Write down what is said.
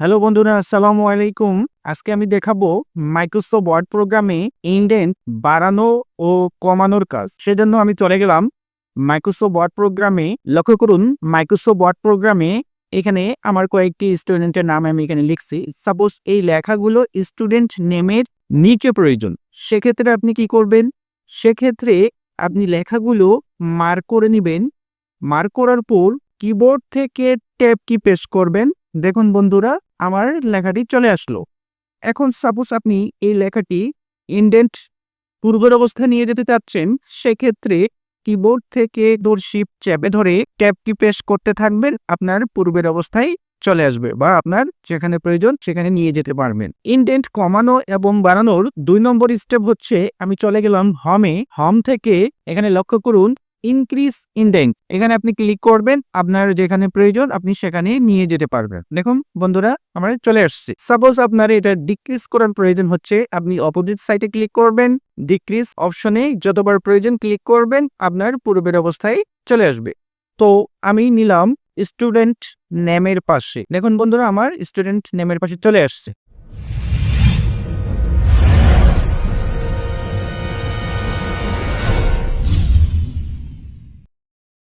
Hello বন্ধুরা, আসসালামু আলাইকুম। আজকে আমি দেখাবো মাইক্রোসফট ওয়ার্ড প্রোগ্রামে ইন্ডেন্ট বাড়ানো ও কমানোর কাজ। সেজন্য আমি চলে গেলাম মাইক্রোসফট ওয়ার্ড প্রোগ্রামে লক্ষ্য করুন মাইক্রোসফট ওয়ার্ড প্রোগ্রামে এখানে আমার কয়েকটি স্টুডেন্টের নাম আমি এখানে লিখছি। সাপোজ এই লেখাগুলো স্টুডেন্ট নেমের নিচে প্রয়োজন। সেক্ষেত্রে আপনি কি করবেন? সেক্ষেত্রে আপনি লেখাগুলো মার্ক করে নেবেন। মার্ক করার পর কিবোর্ড থেকে ট্যাব কি পেশ করবেন। দেখুন বন্ধুরা, আমার লেখাটি চলে আসলো। এখন সাপোজ আপনি এই লেখাটি ইন্ডেন্ট পূর্বের অবস্থায় নিয়ে যেতে চাচ্ছেন, সেক্ষেত্রে কিবোর্ড থেকে শিফট চেপে ধরে ট্যাব কি প্রেস করতে থাকবেন, আপনার পূর্বের অবস্থায় চলে আসবে বা আপনার যেখানে প্রয়োজন সেখানে নিয়ে যেতে পারবেন। ইন্ডেন্ট কমানো এবং বাড়ানোর দুই নম্বর স্টেপ হচ্ছে, আমি চলে গেলাম হমে হম থেকে এখানে লক্ষ্য করুন ইনক্রিজ ইন্ডেন্ট এখানে আপনি ক্লিক করবেন, আপনার যেখানে প্রয়োজন আপনি সেখানে নিয়ে যেতে পারবেন। দেখুন, বন্ধুরা, আমার চলে আসছে। সাপোজ আপনার এটা ডিক্রিজ করার প্রয়োজন হচ্ছে, আপনি অপোজিট সাইডে ক্লিক করবেন ডিক্রিজ অপশনে যতবার প্রয়োজন ক্লিক করবেন, আপনার পূর্বের অবস্থায় চলে আসবে। তো আমি নিলাম স্টুডেন্ট নেমের পাশে। দেখুন, বন্ধুরা, আমার স্টুডেন্ট নেমের পাশে চলে আসছে।